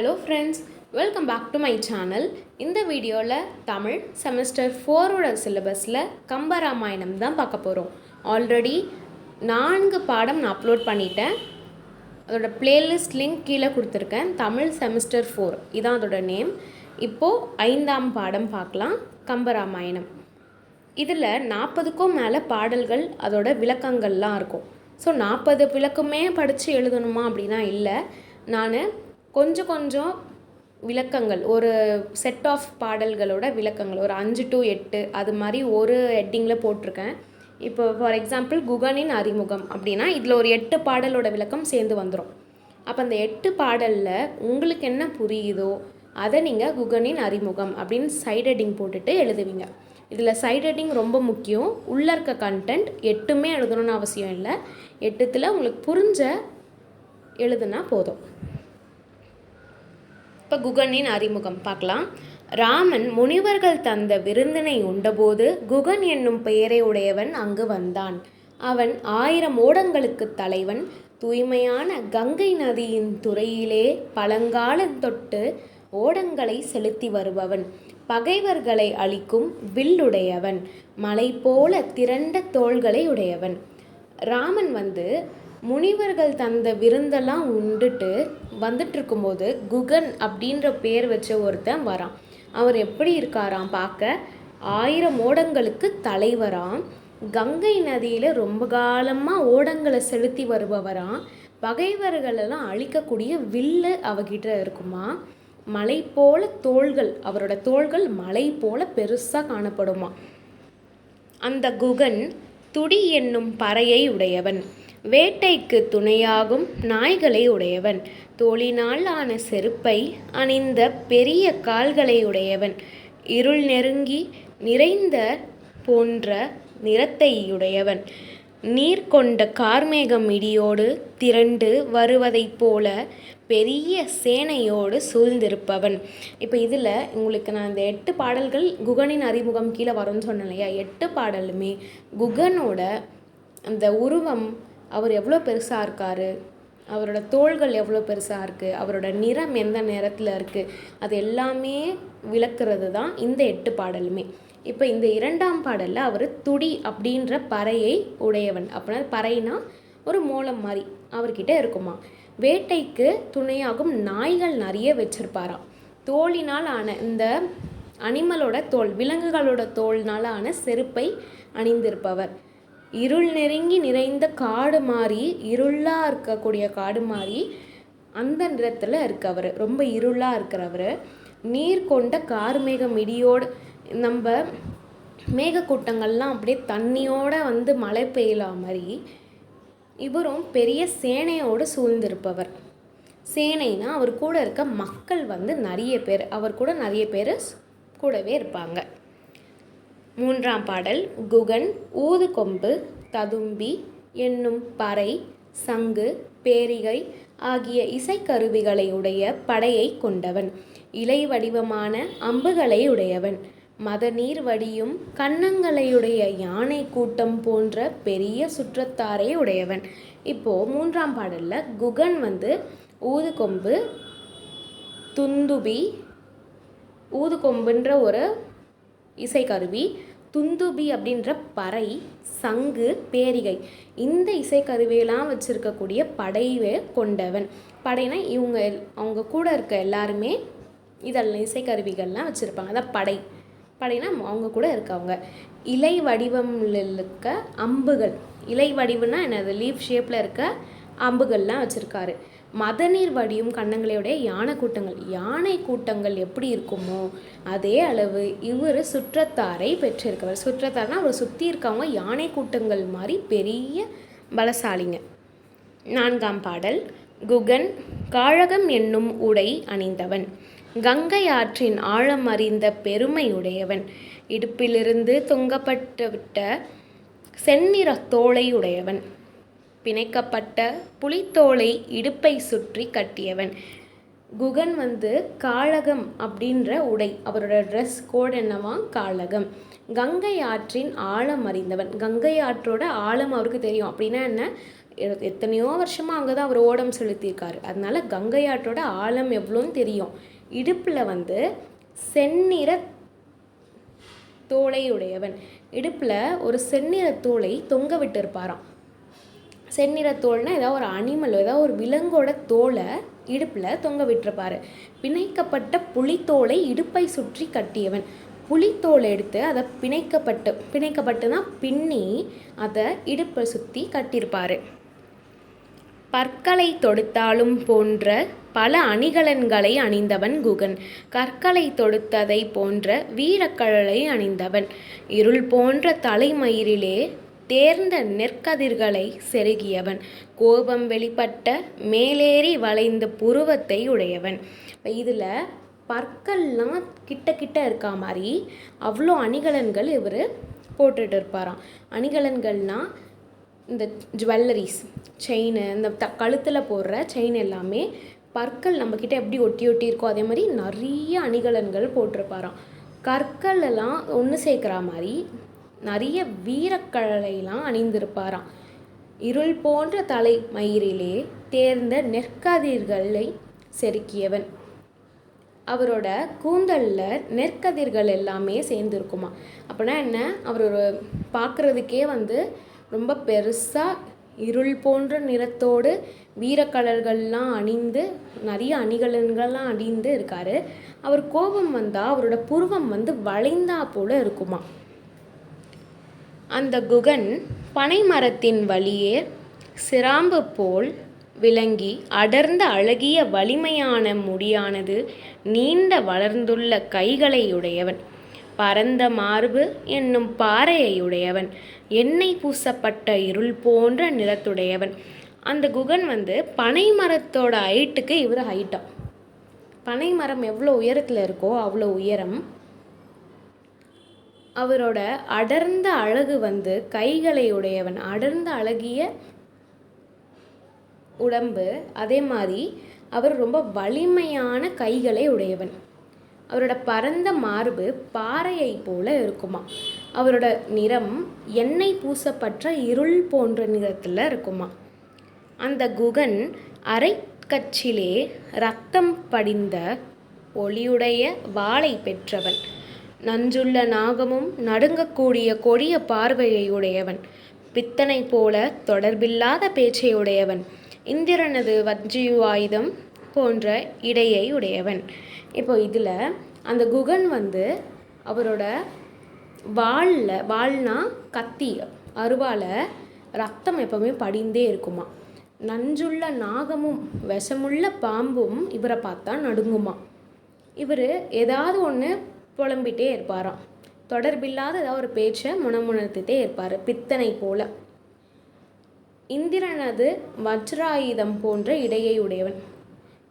Hello friends welcome back to my channel இந்த வீடியோவில் Tamil semester ஃபோரோட சிலபஸில் கம்பராமாயணம் தான் பார்க்க போகிறோம் ஆல்ரெடி நான்கு பாடம் நான் அப்லோட் பண்ணிட்டேன். அதோட பிளேலிஸ்ட் லிங்க் கீழே கொடுத்துருக்கேன். தமிழ் செமஸ்டர் ஃபோர் இதான் அதோட நேம் இப்போது ஐந்தாம் பாடம் பார்க்கலாம் கம்பராமாயணம் இதில் நாற்பதுக்கும் மேலே பாடல்கள் அதோட விளக்கங்கள்லாம் இருக்கும். ஸோ நாற்பது விளக்கமே படித்து எழுதணுமா அப்படின்னா இல்லை. நான் கொஞ்சம் கொஞ்சம் விளக்கங்கள் ஒரு செட் ஆஃப் பாடல்களோட விளக்கங்கள் ஒரு அஞ்சு டு எட்டு அது மாதிரி ஒரு ஹெட்டிங்கில் போட்டிருக்கேன். இப்போ ஃபார் எக்ஸாம்பிள் குகனின் அறிமுகம் அப்படின்னா இதில் ஒரு எட்டு பாடலோட விளக்கம் சேர்ந்து வந்துடும் அப்போ அந்த எட்டு பாடலில் உங்களுக்கு என்ன புரியுதோ அதை நீங்கள் குகனின் அறிமுகம் அப்படின்னு சைட் ஹெட்டிங் போட்டுட்டு எழுதுவீங்க. இதில் சைட் ஹெட்டிங் ரொம்ப முக்கியம். உள்ளே இருக்க கண்டென்ட் எட்டுமே எழுதணும்னு அவசியம் இல்லை. எட்டுத்தில் உங்களுக்கு புரிஞ்ச எழுதுனா போதும். இப்போ குகனின் அறிமுகம். பார்க்கலாம். ராமன் முனிவர்கள் தந்த விருந்தினை உண்டபோது குகன் என்னும் பெயரை உடையவன் அங்கு வந்தான். அவன் ஆயிரம் ஓடங்களுக்கு தலைவன். தூய்மையான கங்கை நதியின் துறையிலே பழங்காலம் தொட்டு ஓடங்களை செலுத்தி வருபவன். பகைவர்களை அழிக்கும் வில்லுடையவன். மலை போல திரண்ட தோள்களை உடையவன். ராமன் வந்து முனிவர்கள் தந்த விருந்தெல்லாம் உண்டுட்டு வந்துட்டுருக்கும்போது குகன் அப்படின்ற பேர் வச்ச ஒருத்தன் வரான். அவர் எப்படி இருக்காராம் பார்க்க ஆயிரம் ஓடங்களுக்கு தலைவராம். கங்கை நதியில் ரொம்ப காலமாக ஓடங்களை செலுத்தி வருபவராம். பகைவர்களெல்லாம் அழிக்கக்கூடிய வில்லு அவகிட்ட இருக்குமா? மலை போல தோள்கள் அவரோட தோள்கள் மலை போல பெருசாக காணப்படுமா? அந்த குகன் துடி என்னும் பறையை உடையவன். வேட்டைக்கு துணையாகும் நாய்களை உடையவன். தோளினால் ஆன செருப்பை அணிந்த பெரிய கால்களை உடையவன். இருள் நெருங்கி நிறைந்த போன்ற நிறத்தையுடையவன் நீர் கொண்ட கார்மேகம் இடியோடு திரண்டு வருவதைப் போல பெரிய சேனையோடு சூழ்ந்திருப்பவன். இப்போ இதில் உங்களுக்கு நான் இந்த எட்டு பாடல்கள் குகனின் அறிமுகம் கீழே வரும்னு சொன்னேன் இல்லையா? எட்டு பாடலுமே குகனோட அந்த உருவம் அவர் எவ்வளோ பெருசாக இருக்கார்? அவரோட தோள்கள் எவ்வளோ பெருசாக இருக்குது அவரோட நிறம் எந்த நிறத்தில் இருக்குது அது எல்லாமே விளக்குறது தான் இந்த எட்டு பாடலுமே. இப்போ இந்த இரண்டாம் பாடலில் அவர் துடி அப்படின்ற பறையை உடையவன். அப்படின்னா பறைனா ஒரு மூலம் மாதிரி அவர்கிட்ட இருக்குமா? வேட்டைக்கு துணையாகும் நாய்கள் நிறைய வச்சிருப்பாராம். தோளினால் ஆன இந்த அனிமலோட தோல் விலங்குகளோட தோல்னால ஆன செருப்பை அணிந்திருப்பவர். இருள் நெருங்கி நிறைந்த காடு மாதிரி இருளாக இருக்கக்கூடிய காடு மாதிரி அந்த நிறத்தில் இருக்கவர். ரொம்ப இருளாக இருக்கிறவர். நீர் கொண்ட கார்மேகம் இடியோடு நம்ம மேகக்கூட்டங்கள்லாம் அப்படியே தண்ணியோடு வந்து மழை பெய்யலாம் மாதிரி இவரும் பெரிய சேனையோடு சூழ்ந்திருப்பவர். சேனைனா அவர் கூட இருக்க மக்கள் வந்து நிறைய பேர். அவர் கூட நிறைய பேர் கூடவே இருப்பாங்க. மூன்றாம் பாடல் குகன் ஊதுகொம்பு ததும்பி என்னும் பறை சங்கு பேரிகை ஆகிய இசைக்கருவிகளை உடைய படையை கொண்டவன். இலை வடிவமான அம்புகளை உடையவன். மத நீர் வடியும் கன்னங்களையுடைய யானை கூட்டம் போன்ற பெரிய சுற்றத்தாரை உடையவன். இப்போது மூன்றாம் பாடலில் குகன் வந்து ஊதுகொம்பு துந்துபி ஊதுகொம்புன்ற ஒரு இசைக்கருவி துந்துபி அப்படின்ற பறை சங்கு பேரிகை. இந்த இசைக்கருவியெல்லாம் வச்சுருக்கக்கூடிய படையை கொண்டவன். படைனா இவங்க அவங்க கூட இருக்க எல்லாருமே இதெல்லாம் இசைக்கருவிகள்லாம் வச்சுருப்பாங்க. அதான் படை. படைனா அவங்க கூட இருக்கவங்க. இலை வடிவமில் இருக்க அம்புகள். இலை வடிவுனா என்னது? லீஃப் ஷேப்பில் இருக்க அம்புகள்லாம் வச்சுருக்காரு. மதநீர் வடியும் கண்ணங்களுடைய யானை கூட்டங்கள் யானை கூட்டங்கள் எப்படி இருக்குமோ அதே அளவு இவர் சுற்றத்தாரை பெற்றிருக்கவர். சுற்றத்தார்னா அவர் சுற்றி இருக்கவங்க யானை கூட்டங்கள் மாதிரி பெரிய பலசாலிங்க. நான்காம் பாடல். குகன் காழகம் என்னும் உடை அணிந்தவன். கங்கை ஆற்றின் ஆழம் அறிந்த பெருமையுடையவன். இடுப்பிலிருந்து தொங்கப்பட்டு விட்ட செந்நிற தோளை உடையவன். பிணைக்கப்பட்ட புலித்தோலை இடுப்பை சுற்றி கட்டியவன். குகன் வந்து காழகம் அப்படின்ற உடை. அவரோட ட்ரெஸ் கோட் என்னவா? காழகம் கங்கை ஆற்றின் ஆழம் அறிந்தவன். கங்கை ஆற்றோட ஆழம் அவருக்கு தெரியும். அப்படின்னா என்ன? எத்தனையோ வருஷமாக அங்கே தான் அவர் ஓடம் செலுத்தியிருக்காரு. அதனால கங்கை ஆற்றோட ஆழம் எவ்வளோன்னு தெரியும். இடுப்பில் வந்து செந்நிற தோலை உடையவன். இடுப்பில் ஒரு செந்நிற தோலை தொங்க விட்டிருப்பாராம். செந்நிற தோல்னா ஏதாவது ஒரு அனிமல் ஏதாவது ஒரு விலங்கோட தோலை இடுப்பில் தொங்க விட்டிருப்பாரு. பிணைக்கப்பட்ட புலித்தோலை இடுப்பை சுற்றி கட்டியவன். புலித்தோலை எடுத்து அதை பிணைக்கப்பட்டு பிணைக்கப்பட்டுனா பின்னி அதை இடுப்பை சுற்றி கட்டியிருப்பார். பற்களை தொடுத்தாலும் போன்ற பல அணிகலன்களை அணிந்தவன் குகன். கற்களை தொடுத்ததை போன்ற வீரக்கழலை அணிந்தவன். இருள் போன்ற தலைமயிரிலே தேர்ந்த நெற்கதிர்களை செருகியவன். கோபம் வெளிப்பட்ட மேலேறி வளைந்த புருவத்தை உடையவன். இப்போ இதில் பற்கள்லாம் கிட்ட கிட்ட இருக்கா மாதிரி அவ்வளோ அணிகலன்கள் இவர் போட்டுட்டு இருப்பாராம். அணிகலன்கள்னால் இந்த ஜுவல்லரிஸ் செயின் இந்த த கழுத்தில் போடுற செயின் எல்லாமே பற்கள் நம்மக்கிட்ட எப்படி ஒட்டி ஒட்டி இருக்கோ அதே மாதிரி நிறைய அணிகலன்கள் போட்டிருப்பாராம். கற்கள் எல்லாம் ஒன்று சேர்க்குற மாதிரி நிறைய வீரக்கழலைலாம் அணிந்திருப்பாராம். இருள் போன்ற தலை மயிரிலே தேர்ந்த நெற்கதிர்களை செருக்கியவன். அவரோட கூந்தலில் நெற்கதிர்கள் எல்லாமே சேர்ந்துருக்குமா அப்படின்னா என்ன? அவர் ஒரு பார்க்குறதுக்கே வந்து ரொம்ப பெருசாக இருள் போன்ற நிறத்தோடு வீரக்கலர்கள்லாம் அணிந்து நிறைய அணிகலன்கள்லாம் அணிந்து இருக்காரு. அவர் கோபம் வந்தால் அவரோட புருவம் வந்து வளைந்தா போல இருக்குமா அந்த குகன் பனைமரத்தின் வழியே சிராம்பு போல் விளங்கி அடர்ந்த அழகிய வலிமையான முடியானது நீண்ட வளர்ந்துள்ள கைகளையுடையவன். பரந்த மார்பு என்னும் பாறையுடையவன் எண்ணெய் பூசப்பட்ட இருள் போன்ற நிறத்துடையவன். அந்த குகன் வந்து பனை மரத்தோட ஹைட்டுக்கு இவர் ஹைட்டா பனை மரம் எவ்வளோ உயரத்தில் இருக்கோ அவ்வளோ உயரம் அவரோட அடர்ந்த அழகு வந்து கைகளை உடையவன். அடர்ந்த அழகிய உடம்பு அதே மாதிரி அவர் ரொம்ப வலிமையான கைகளை உடையவன். அவரோட பரந்த மார்பு பாறையை போல இருக்குமா அவரோட நிறம் எண்ணெய் பூசப்பட்ட இருள் போன்ற நிறத்தில் இருக்குமா அந்த குகன் அரைக்கச்சிலே ரத்தம் படிந்த ஒளியுடைய வாளை பெற்றவன். நஞ்சுள்ள நாகமும் நடுங்கக்கூடிய கொடிய பார்வையை உடையவன். பித்தனை போல தொடர்பில்லாத பேச்சை உடையவன். இந்திரனது வஜ்ஜியு ஆயுதம் போன்ற இடையை உடையவன். இப்போ இதில் அந்த குகன் வந்து அவரோட வாளில் வாள்னா கத்தி அருவால ரத்தம் எப்பவுமே படிந்தே இருக்குமா. நஞ்சுள்ள நாகமும் விஷமுள்ள பாம்பும் இவரை பார்த்தா நடுங்குமா. இவர் ஏதாவது ஒன்று புலம்பிட்டே இருப்பாராம். தொடர்பில்லாத ஏதாவது ஒரு பேச்சை முணமுணர்த்திட்டே இருப்பார் பித்தனை போல. இந்திரனது வஜ்ராயுதம் போன்ற இடையை உடையவன்.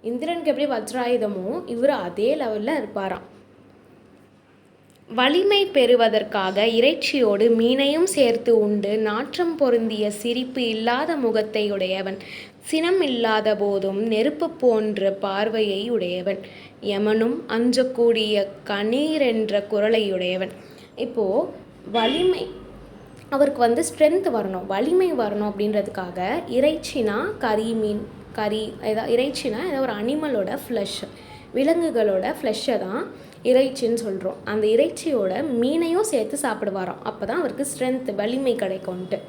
இந்திரனுக்கு எப்படி வஜ்ராயுதமோ இவர் அதே லெவலில் இருப்பாராம். வலிமை பெறுவதற்காக இறைச்சியோடு மீனையும் சேர்த்து உண்டு. நாற்றம் பொருந்திய சிரிப்பு இல்லாத முகத்தையுடையவன் சினம் இல்லாத போதும் நெருப்பு போன்ற பார்வையை உடையவன். யமனும் அஞ்சக்கூடிய கணீர் என்ற குரலையுடையவன் இப்போது வலிமை அவருக்கு வந்து ஸ்ட்ரென்த் வரணும். வலிமை வரணும் அப்படின்றதுக்காக இறைச்சினா கறி மீன் கறி ஏதாவது இறைச்சினா ஏதோ ஒரு அனிமலோட ஃப்ளஷ் விலங்குகளோட ஃப்ளஷ்ஷை தான் இறைச்சின்னு சொல்கிறோம் அந்த இறைச்சியோட மீனையும் சேர்த்து சாப்பிடுவாராம். அப்போ தான் அவருக்கு ஸ்ட்ரென்த் வலிமை கிடைக்கும்ன்ட்டு.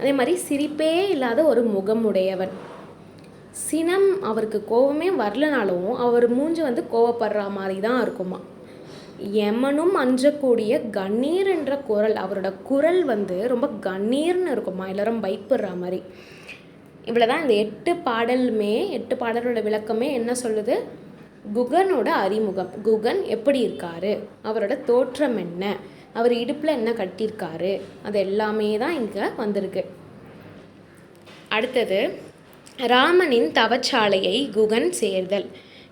அதே மாதிரி சிரிப்பே இல்லாத ஒரு முகம் உடையவன் சினம் அவருக்கு கோவமே வரலனாலும் அவர் மூஞ்சி வந்து கோவப்படுற மாதிரி தான் இருக்குமா எமனும் அஞ்சக்கூடிய கண்ணீர் என்ற குரல் அவரோட குரல் வந்து ரொம்ப கண்ணீர்னு இருக்குமா எல்லாரும் பயப்படுற மாதிரி. இவ்வளோதான் இந்த எட்டு பாடலுமே எட்டு பாடலோட விளக்கமே என்ன சொல்லுது? குகனோட அறிமுகம். குகன் எப்படி இருக்காரு? அவரோட தோற்றம் என்ன? அவர் இடுப்பில் என்ன கட்டியிருக்காரு? அது எல்லாமே தான் இங்கே வந்திருக்கு. அடுத்தது ராமனின் தவச்சாலையை குகன் சேர்தல்.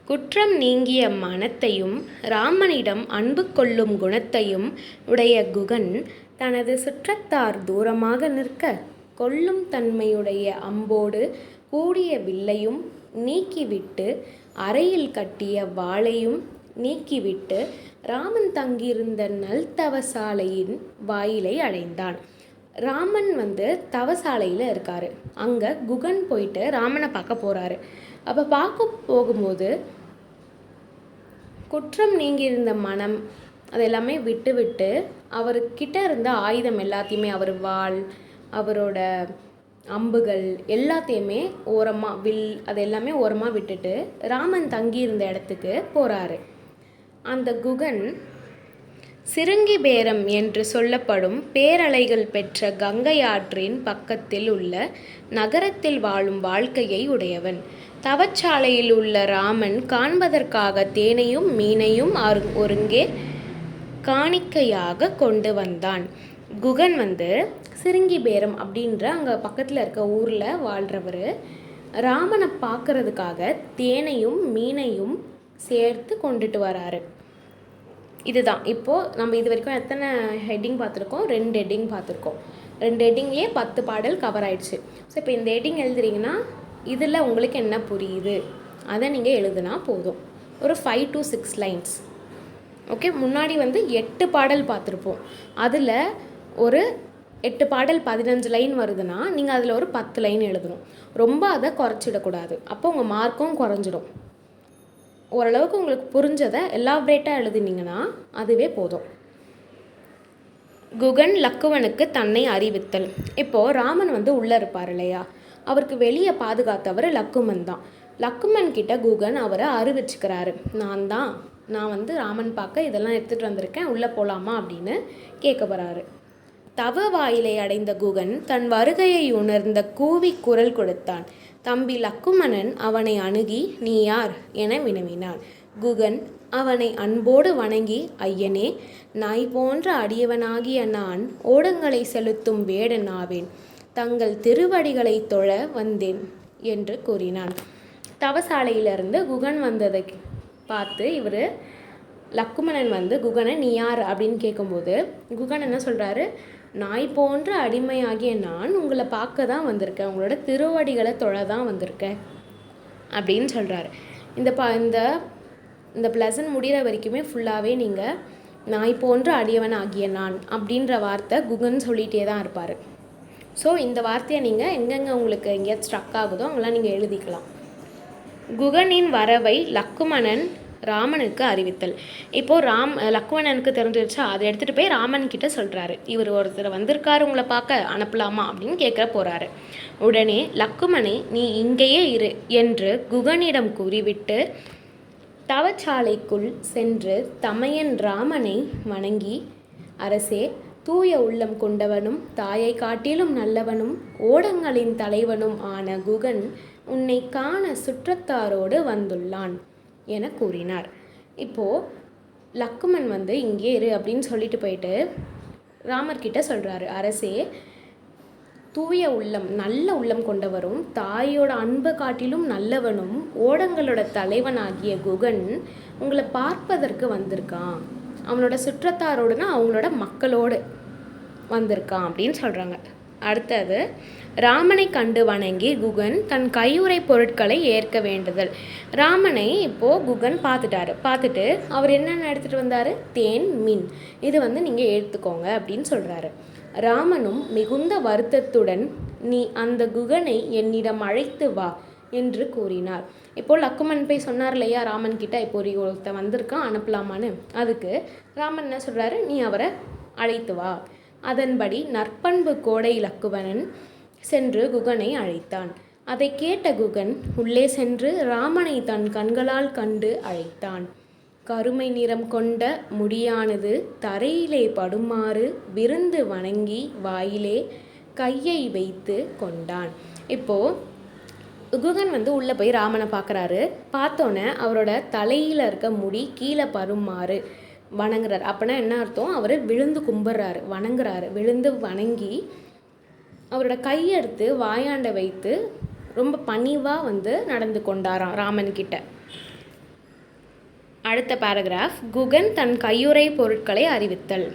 குற்றம் நீங்கிய மனத்தையும் ராமனிடம் அன்பு கொள்ளும் குணத்தையும் உடைய குகன் தனது சுற்றத்தார் தூரமாக நிற்க கொல்லும் தன்மையுடைய அம்போடு கூடிய வில்லையும் நீக்கிவிட்டு அறையில் கட்டிய வாளையும் நீக்கிவிட்டு ராமன் தங்கியிருந்த நல்தவசாலையின் வாயிலை அடைந்தான். ராமன் வந்து தவசாலையில் இருக்கார். அங்கே குகன் போயிட்டு ராமனை பார்க்க போகிறாரு அப்போ பார்க்க போகும்போது குற்றம் நீங்கியிருந்த மனம் அது எல்லாமே விட்டு விட்டு அவர்கிட்ட இருந்த ஆயுதம் எல்லாத்தையுமே அவர் வாள் அவரோட அம்புகள் எல்லாத்தையுமே ஓரமாக வில் அது எல்லாமே ஓரமாக விட்டுட்டு ராமன் தங்கியிருந்த இடத்துக்கு போகிறாரு அந்த குகன் சிறுங்கி பேரம் என்று சொல்லப்படும் பேரலைகள் பெற்ற கங்கை ஆற்றின் பக்கத்தில் உள்ள நகரத்தில் வாழும் வாழ்க்கையை உடையவன். தவச்சாலையில் உள்ள ராமன் காண்பதற்காக தேனையும் மீனையும் அரு ஒருங்கே காணிக்கையாக கொண்டு வந்தான். குகன் வந்து சிறுங்கி பேரம் அப்படின்ற அங்கே பக்கத்தில் இருக்க ஊரில் வாழ்கிறவர் ராமனை பார்க்கறதுக்காக தேனையும் மீனையும் சேர்த்து கொண்டுட்டு வராரு. இதுதான். இப்போது நம்ம இது வரைக்கும் எத்தனை ஹெட்டிங் பார்த்துருக்கோம்? ரெண்டு ஹெட்டிங் பார்த்துருக்கோம். ரெண்டு ஹெட்டிங்லேயே பத்து பாடல் கவர் ஆயிடுச்சு. ஸோ இப்போ இந்த ஹெட்டிங் எழுதுறீங்கன்னா இதில் உங்களுக்கு என்ன புரியுது? அதை நீங்கள் எழுதுனா போதும். ஒரு five to six lines okay முன்னாடி வந்து எட்டு பாடல் பார்த்துருப்போம். அதில் ஒரு எட்டு பாடல் பதினஞ்சு லைன் வருதுன்னா நீங்கள் அதில் ஒரு பத்து லைன் எழுதணும். ரொம்ப அதை குறைச்சிடக்கூடாது. அப்போ உங்கள் மார்க்கும் குறைஞ்சிடும். ஓரளவுக்கு உங்களுக்கு புரிஞ்சதை எலாபரேட்டாக எழுதினீங்கன்னா அதுவே போதும். குகன் லக்குவனுக்கு தன்னை அறிவித்தல். இப்போது ராமன் வந்து உள்ளே இருப்பார் இல்லையா? அவருக்கு வெளியே பாதுகாத்தவர் லக்குமன் தான். லக்குமன் கிட்ட குகன் அவரை அறிவிச்சுக்கிறாரு. நான் தான். நான் வந்து ராமன் பார்க்க இதெல்லாம் எடுத்துகிட்டு வந்திருக்கேன். உள்ளே போகலாமா அப்படின்னு கேட்க போகிறாரு தவ வாயிலை அடைந்த குகன் தன் வருகையை உணர்ந்த கூவி குரல் கொடுத்தான். தம்பி லக்குமணன் அவனை அணுகி நீ யார்? என வினவினான் குகன் அவனை அன்போடு வணங்கி ஐயனே நாய் போன்ற அடியவனாகிய நான் ஓடங்களை செலுத்தும் வேடன் ஆவேன். தங்கள் திருவடிகளை தொழ வந்தேன் என்று கூறினான். தவசாலையிலிருந்து குகன் வந்ததை பார்த்து இவர் லக்குமணன் வந்து குகனை நீ யார் அப்படின்னு கேட்கும்போது குகன் என்ன சொல்கிறாரு நாய் போன்ற அடிமையாகிய நான் உங்களை பார்க்க தான் வந்திருக்கேன். உங்களோட திருவடிகளை தொழ தான் வந்திருக்கேன். அப்படின்னு சொல்கிறாரு இந்த ப இந்த இந்த ப்ளசன் முடிகிற வரைக்குமே ஃபுல்லாகவே நீங்கள் நாய் போன்ற அடியவன் ஆகிய நான் அப்படின்ற வார்த்தை குகன் சொல்லிகிட்டே தான் இருப்பார். ஸோ இந்த வார்த்தையை நீங்கள் எங்கெங்கே உங்களுக்கு எங்கேயாவது ஸ்ட்ரக் ஆகுதோ அங்கெல்லாம் நீங்கள் எழுதிக்கலாம். குகனின் வரவை லக்குமணன் ராமனுக்கு அறிவித்தல். இப்போது ராம் லக்குவணனுக்கு தெரிஞ்சிருச்சு? அதை எடுத்துகிட்டு போய் ராமன் கிட்ட சொல்கிறாரு இவர் ஒருத்தர் வந்திருக்காரு உங்களை பார்க்க அனுப்பலாமா அப்படின்னு கேட்க போகிறாரு உடனே லக்குமணி நீ இங்கேயே இரு என்று குகனிடம் கூறிவிட்டு தவச்சாலைக்குள் சென்று தமையன் ராமனை வணங்கி அரசே தூய உள்ளம் கொண்டவனும் தாயை காட்டிலும் நல்லவனும் ஓடங்களின் தலைவனும் ஆன குகன் உன்னை காண சுற்றத்தாரோடு வந்துள்ளான். என கூறினார். இப்போது லக்குமன் வந்து இங்கே இரு அப்படின்னு சொல்லிட்டு போயிட்டு ராமர்கிட்ட சொல்கிறாரு அரசே தூய உள்ளம் நல்ல உள்ளம் கொண்டவரும் தாயோட அன்பை காட்டிலும் நல்லவனும் ஓடங்களோட தலைவனாகிய குகன் உங்களை பார்ப்பதற்கு வந்திருக்கான். அவனோட சுற்றத்தாரோடுனா அவங்களோட மக்களோடு வந்திருக்கான் அப்படின்னு சொல்கிறாங்க அடுத்தது ராமனை கண்டு வணங்கி குகன் தன் கையுறை பொருட்களை ஏற்க வேண்டுதல். ராமனை இப்போது குகன் பார்த்துட்டாரு. பார்த்துட்டு அவர் என்னென்ன எடுத்துகிட்டு வந்தார்? தேன் மீன். இது வந்து நீங்கள் எடுத்துக்கோங்க அப்படின்னு சொல்கிறாரு ராமனும் மிகுந்த வருத்தத்துடன் நீ அந்த குகனை என்னிடம் அழைத்து வா என்று கூறினார். இப்போ லக்குமன் போய் சொன்னார் இல்லையா? ராமன் கிட்ட இப்போ ஒரு வந்திருக்கான் அனுப்பலாமான்னு. அதுக்கு ராமன் என்ன சொல்கிறாரு நீ அவரை அழைத்து வா. அதன்படி நற்பண்பு கோடை லக்குவனன் சென்று குகனை அழைத்தான். அதை கேட்ட குகன் உள்ளே சென்று ராமனை தன் கண்களால் கண்டு அழைத்தான். கருமை நிறம் கொண்ட முடியானது தரையிலே படுமாறு விருந்து வணங்கி வாயிலே கையை வைத்து கொண்டான். இப்போது குகன் வந்து உள்ளே போய் ராமனை பார்க்குறாரு. பார்த்தோன்னே அவரோட தலையில் இருக்க முடி கீழே பருமாறு வணங்குறாரு. அப்படின்னா என்ன அர்த்தம்? அவர் விழுந்து கும்பிட்றாரு வணங்குறாரு. விழுந்து வணங்கி அவரோட கையெடுத்து வாயாண்ட வைத்து ரொம்ப பணிவாக வந்து நடந்து கொண்டாராம் ராமன் கிட்ட. அடுத்த பேராகிராஃப் குகன் தன் கையுறை பொருட்களை அறிவித்தல்.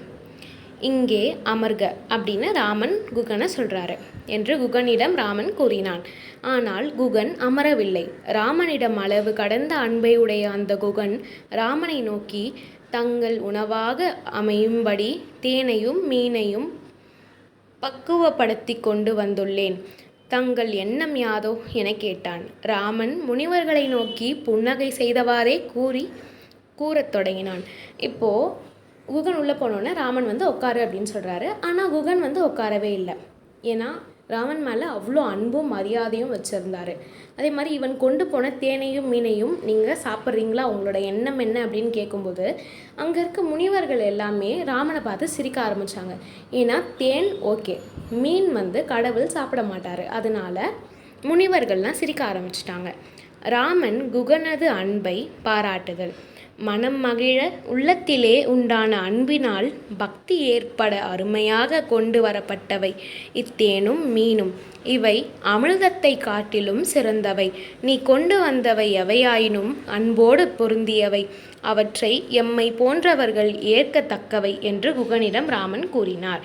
இங்கே அமர்க அப்படின்னு ராமன் குகனை சொல்கிறாரு என்று குகனிடம் ராமன் கூறினான். ஆனால் குகன் அமரவில்லை. ராமனிடம் அளவு கடந்த அன்பை உடைய அந்த குகன் ராமனை நோக்கி தங்கள் உணவாக அமையும்படி தேனையும் மீனையும் பக்குவப்படுத்தி கொண்டு வந்துள்ளேன். தங்கள் எண்ணம் யாதோ? என கேட்டான். ராமன் முனிவர்களை நோக்கி புன்னகை செய்தவாறே கூறி கூறத் தொடங்கினான். இப்போது குகன் உள்ளே போனோடனே ராமன் வந்து உட்காரு அப்படின்னு சொல்கிறாரு ஆனால் குகன் வந்து உட்காரவே இல்லை. ஏன்னா ராமன் மேலே அவ்வளோ அன்பும் மரியாதையும் வச்சுருந்தாரு. அதே மாதிரி இவன் கொண்டு போன தேனையும் மீனையும் நீங்கள் சாப்பிட்றீங்களா? உங்களோட எண்ணம் என்ன அப்படின்னு கேட்கும்போது அங்கே இருக்க முனிவர்கள் எல்லாமே ராமனை பார்த்து சிரிக்க ஆரம்பித்தாங்க ஏன்னா தேன் ஓகே மீன் வந்து கடவுள் சாப்பிட மாட்டார். அதனால முனிவர்கள்லாம் சிரிக்க ஆரம்பிச்சிட்டாங்க. ராமன் குகனது அன்பை பாராட்டுதல். மனம் மகிழ உள்ளத்திலே உண்டான அன்பினால் பக்தி ஏற்பட அருமையாக கொண்டு வரப்பட்டவை. இத்தேனும் மீனும். இவை அமிழ்தத்தை காட்டிலும் சிறந்தவை. நீ கொண்டு வந்தவை எவையாயினும் அன்போடு பொருந்தியவை. அவற்றை எம்மை போன்றவர்கள் ஏற்கத்தக்கவை என்று குகனிடம் ராமன் கூறினார்.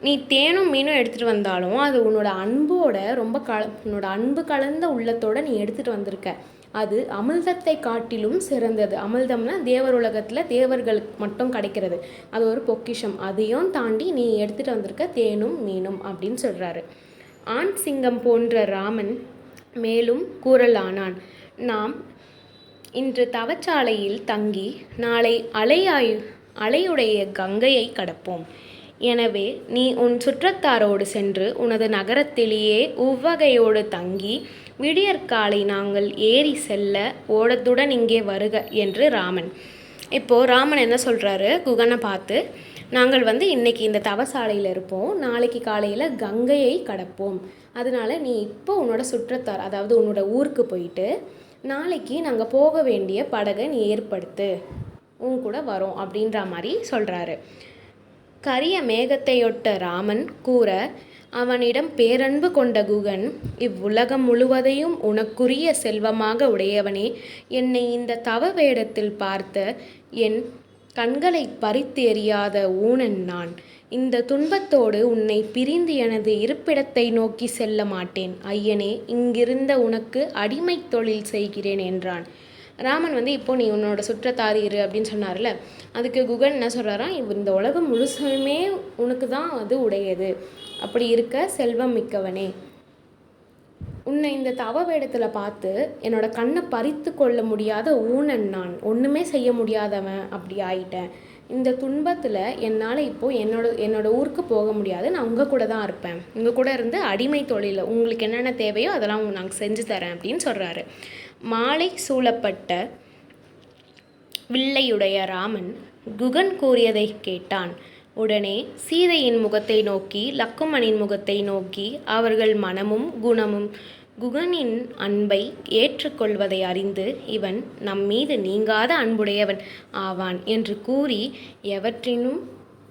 நீ தேனும் மீனும் எடுத்துகிட்டு வந்தாலும் அது உன்னோட அன்போட ரொம்ப கல உன்னோட அன்பு கலந்த உள்ளத்தோட நீ எடுத்துகிட்டு வந்திருக்க. அது அமிர்தத்தை காட்டிலும் சிறந்தது. அமிர்தம்னா தேவர் உலகத்தில் தேவர்களுக்கு மட்டும் கிடைக்கிறது. அது ஒரு பொக்கிஷம். அதையும் தாண்டி நீ எடுத்துகிட்டு வந்திருக்க தேனும் மீனும் அப்படின்னு சொல்கிறாரு ஆண் சிங்கம் போன்ற ராமன் மேலும் கூறலானான். நாம் இன்று தவச்சாலையில் தங்கி நாளை அலையாயு அலையுடைய கங்கையை கடப்போம். எனவே நீ உன் சுற்றத்தாரோடு சென்று உனது நகரத்திலேயே உவ்வகையோடு தங்கி விடியற்காலை நாங்கள் ஏறி செல்ல ஓடத்துடன் இங்கே வருக என்று ராமன். இப்போது ராமன் என்ன சொல்கிறாரு குகனை பார்த்து நாங்கள் வந்து இன்றைக்கி இந்த தவசாலையில் இருப்போம். நாளைக்கு காலையில் கங்கையை கடப்போம். அதனால நீ இப்போ உன்னோட சுற்றத்தார் அதாவது உன்னோட ஊருக்கு போயிட்டு நாளைக்கு நாங்கள் போக வேண்டிய படகை நீ ஏற்படுத்து. உன் கூட வரோம். அப்படின்ற மாதிரி சொல்கிறாரு கரிய மேகத்தையொட்ட ராமன் கூற அவனிடம் பேரன்பு கொண்ட குகன் இவ்வுலகம் முழுவதையும் உனக்குரிய செல்வமாக உடையவனே. என்னை இந்த தவ வேடத்தில் பார்த்த என் கண்களை பறித்து எறியாத ஊனன் நான். இந்த துன்பத்தோடு உன்னை பிரிந்து எனது இருப்பிடத்தை நோக்கி செல்ல மாட்டேன். ஐயனே இங்கிருந்த உனக்கு அடிமைத் தொழில் செய்கிறேன் என்றான். ராமன் வந்து இப்போ நீ உன்னோட சுற்றத்தார் இரு அப்படின்னு சொன்னார்ல. அதுக்கு குகன் என்ன சொல்கிறாராம் இந்த உலகம் முழுசுமே உனக்கு தான் அது உடையது. அப்படி இருக்க செல்வம் மிக்கவனே. உன்னை இந்த தவ வேடத்தில் பார்த்து என்னோட கண்ணை பறித்து கொள்ள முடியாத ஊனன் நான். ஒன்றுமே செய்ய முடியாதவன். அப்படி ஆயிட்டேன். இந்த துன்பத்தில் என்னால் இப்போது என்னோட என்னோட ஊருக்கு போக முடியாது. நான் உங்கள் கூட தான் இருப்பேன். உங்கள் கூட இருந்து அடிமை தொழிலில் உங்களுக்கு என்னென்ன தேவையோ அதெல்லாம் நாங்கள் செஞ்சு தரேன் அப்படின்னு சொல்கிறாரு மாலை சூழப்பட்ட வில்லையுடைய ராமன் குகன் கூறியதை கேட்டான். உடனே சீதையின் முகத்தை நோக்கி லக்குமனின் முகத்தை நோக்கி அவர்கள் மனமும் குணமும் குகனின் அன்பை ஏற்றுக்கொள்வதை அறிந்து இவன் நம் மீது நீங்காத அன்புடையவன் ஆவான் என்று கூறி எவற்றினும்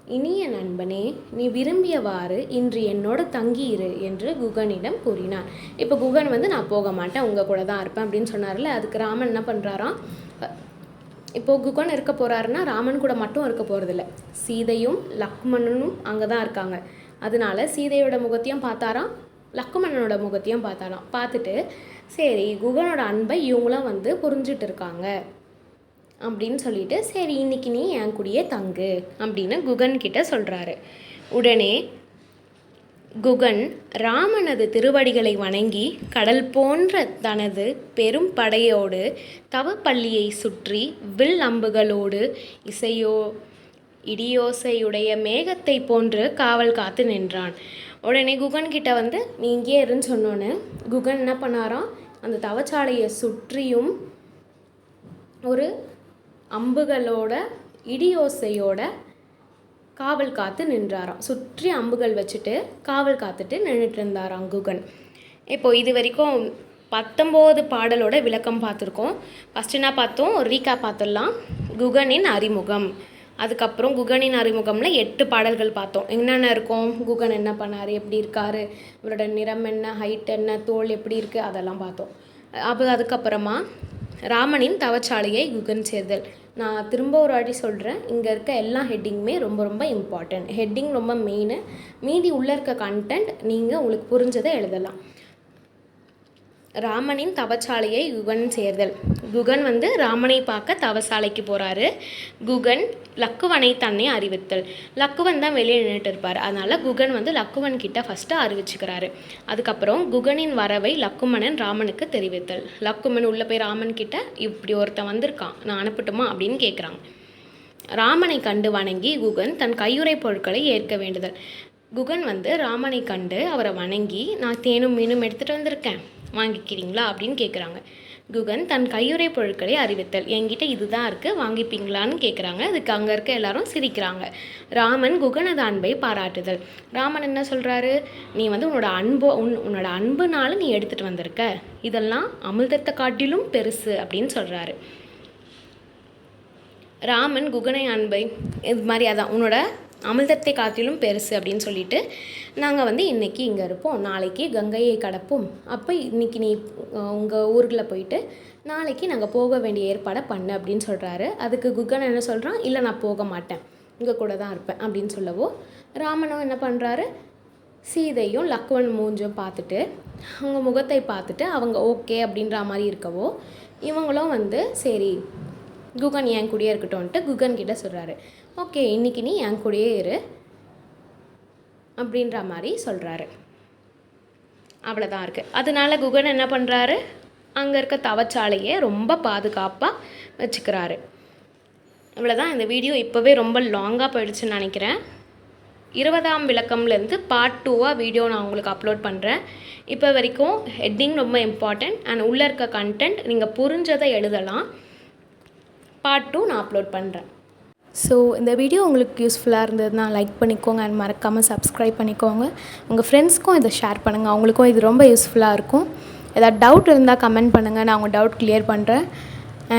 இனிய நண்பனே நீ விரும்பியவாறு இன்று என்னோட தங்கியிரு என்று குகனிடம் கூறினார் இப்போ குகன் வந்து நான் போக மாட்டேன் உங்கள் கூட தான் இருப்பேன் அப்படின்னு சொன்னார்ல அதுக்கு ராமன் என்ன பண்ணுறாராம் இப்போது குகன் இருக்க போகிறாருன்னா ராமன் கூட மட்டும் இருக்க போகிறதில்ல சீதையும் லக்மணனும் அங்கே தான் இருக்காங்க. அதனால சீதையோட முகத்தையும் பார்த்தாராம் லக்குமணனோட முகத்தையும் பார்த்தாலாம். பார்த்துட்டு சரி குகனோட அன்பை இவங்களும் வந்து புரிஞ்சிட்டு இருக்காங்க அப்படின்னு சொல்லிட்டு சரி இன்னைக்கு நீ என் கூடயே தங்கு அப்படின்னு குகன் கிட்ட சொல்கிறாரு உடனே குகன் ராமனது திருவடிகளை வணங்கி கடல் போன்ற தனது பெரும் படையோடு தவப்பள்ளியை சுற்றி வில் அம்புகளோடு இசையோ இடியோசையுடைய மேகத்தை போன்று காவல் காத்து நின்றான். உடனே குகன் கிட்ட வந்து நீ இங்கேயே இருன்னு சொன்னோன்னே. குகன் என்ன பண்ணாராம்? அந்த தவச்சாலையை சுற்றியும் ஒரு அம்புகளோட இடியோசையோட காவல் காத்து நின்றாராம். சுற்றி அம்புகள் வச்சுட்டு காவல் காத்துட்டு நின்றுட்டு இருந்தாராம் குகன். இப்போ இது வரைக்கும் பத்தொம்போது பாடலோட விளக்கம் பார்த்துருக்கோம். ஃபஸ்ட்டு என்ன பார்த்தோம்? ஒரு ரீகா பார்த்துடலாம். குகனின் அறிமுகம். அதுக்கப்புறம் குகனின் அறிமுகம்ல எட்டு பாடல்கள் பார்த்தோம். என்னென்ன இருக்கும்? குகன் என்ன பண்ணார்? எப்படி இருக்கார்? இவரோட நிறம் என்ன? ஹைட் என்ன? தோல் எப்படி இருக்குது அதெல்லாம் பார்த்தோம். அப்போ அதுக்கப்புறமா ராமனின் தவச்சாலையை குகன் சேர்தல். நான் திரும்ப ஒரு வாட்டி சொல்கிறேன் இங்கே இருக்க எல்லா ஹெட்டிங்குமே ரொம்ப ரொம்ப இம்பார்ட்டன்ட் ஹெட்டிங் ரொம்ப மெயினு மீதி உள்ளே இருக்க கண்டென்ட் நீங்கள் உங்களுக்கு புரிஞ்சதை எழுதலாம். ராமனின் தவச்சாலையை குகன் சேர்தல். குகன் வந்து ராமனை பார்க்க தவசாலைக்கு போகிறாரு குகன் லக்குவனை தன்னை அறிவித்தல். லக்குவன் தான் வெளியே நின்றுட்டு இருப்பார். அதனால் குகன் வந்து லக்குவன் கிட்ட ஃபஸ்ட்டு அறிவிச்சுக்கிறாரு. அதுக்கப்புறம் குகனின் வரவை லக்குமணன் ராமனுக்கு தெரிவித்தல். லக்குமன் உள்ளே போய் ராமன் கிட்ட இப்படி ஒருத்தன் வந்திருக்கான். நான் அனுப்பட்டுமா? அப்படின்னு கேட்குறாங்க ராமனை கண்டு வணங்கி குகன் தன் கையுறை பொருட்களை ஏற்க வேண்டுதல். குகன் வந்து ராமனை கண்டு அவரை வணங்கி நான் தேனும் மீனும் எடுத்துகிட்டு வந்திருக்கேன். வாங்கிக்கிறீங்களா? அப்படின்னு கேட்குறாங்க குகன் தன் கையுறை பொருட்களை அறிவித்தல். என்கிட்ட இதுதான் இருக்குது வாங்கிப்பீங்களான்னு கேட்குறாங்க அதுக்கு அங்கே இருக்க எல்லாரும் சிரிக்கிறாங்க. ராமன் குகனது அன்பை பாராட்டுதல். ராமன் என்ன சொல்கிறாரு நீ வந்து உன்னோட அன்போ உன் உன்னோட அன்புனால நீ எடுத்துகிட்டு வந்திருக்க. இதெல்லாம் அமிர்தத்தை காட்டிலும் பெருசு அப்படின்னு சொல்கிறாரு ராமன் குகனை அன்பை இது மாதிரி அதான் உன்னோட அமிர்தத்தை காட்டிலும் பெருசு அப்படின்னு சொல்லிட்டு நாங்கள் வந்து இன்றைக்கி இங்கே இருப்போம். நாளைக்கு கங்கையை கடப்போம். அப்போ இன்றைக்கி நீ உங்கள் ஊரில் போயிட்டு நாளைக்கு நாங்கள் போக வேண்டிய ஏற்பாடை பண்ணு அப்படின்னு சொல்கிறாரு அதுக்கு குகன் என்ன சொல்கிறான் இல்லை நான் போக மாட்டேன். இங்கே கூட தான் இருப்பேன். அப்படின்னு சொல்லவோ ராமனும் என்ன பண்ணுறாரு சீதையும் லக்குவன் மூஞ்சும் பார்த்துட்டு அவங்க முகத்தை பார்த்துட்டு அவங்க ஓகே அப்படின்ற மாதிரி இருக்கவோ இவங்களும் வந்து சரி குகன் என் கூடயே இருக்கட்டும்ன்ட்டு குகன் கிட்ட சொல்கிறாரு ஓகே இன்னைக்கு நீ என் கூடயே இரு அப்படின்ற மாதிரி சொல்கிறாரு அவ்வளோதான் இருக்குது அதனால குகன் என்ன பண்ணுறாரு அங்கே இருக்க தவச்சாலையை ரொம்ப பாதுகாப்பாக வச்சுக்கிறாரு. இவ்வளோதான் இந்த வீடியோ இப்போவே ரொம்ப லாங்காக போயிடுச்சுன்னு நினைக்கிறேன். இருபதாம் விளக்கம்லேருந்து பார்ட் டூவாக வீடியோ நான் உங்களுக்கு அப்லோட் பண்ணுறேன் இப்போ வரைக்கும் ஹெட்டிங் ரொம்ப இம்பார்ட்டண்ட் அண்ட் உள்ளே இருக்க கண்டென்ட் நீங்கள் புரிஞ்சதை எழுதலாம். பார்ட் டூ நான் அப்லோட் பண்ணுறேன் ஸோ இந்த வீடியோ உங்களுக்கு யூஸ்ஃபுல்லாக இருந்ததுன்னா லைக் பண்ணிக்கோங்க அண்ட் மறக்காமல் சப்ஸ்கிரைப் பண்ணிக்கோங்க. உங்கள் ஃப்ரெண்ட்ஸ்க்கும் இதை ஷேர் பண்ணுங்கள் அவங்களுக்கும் இது ரொம்ப யூஸ்ஃபுல்லாக இருக்கும். ஏதாவது டவுட் இருந்தால் கமெண்ட் பண்ணுங்கள் நான் உங்கள் டவுட் கிளியர் பண்ணுறேன்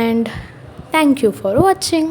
அண்ட் தேங்க்யூ ஃபார் வாட்சிங்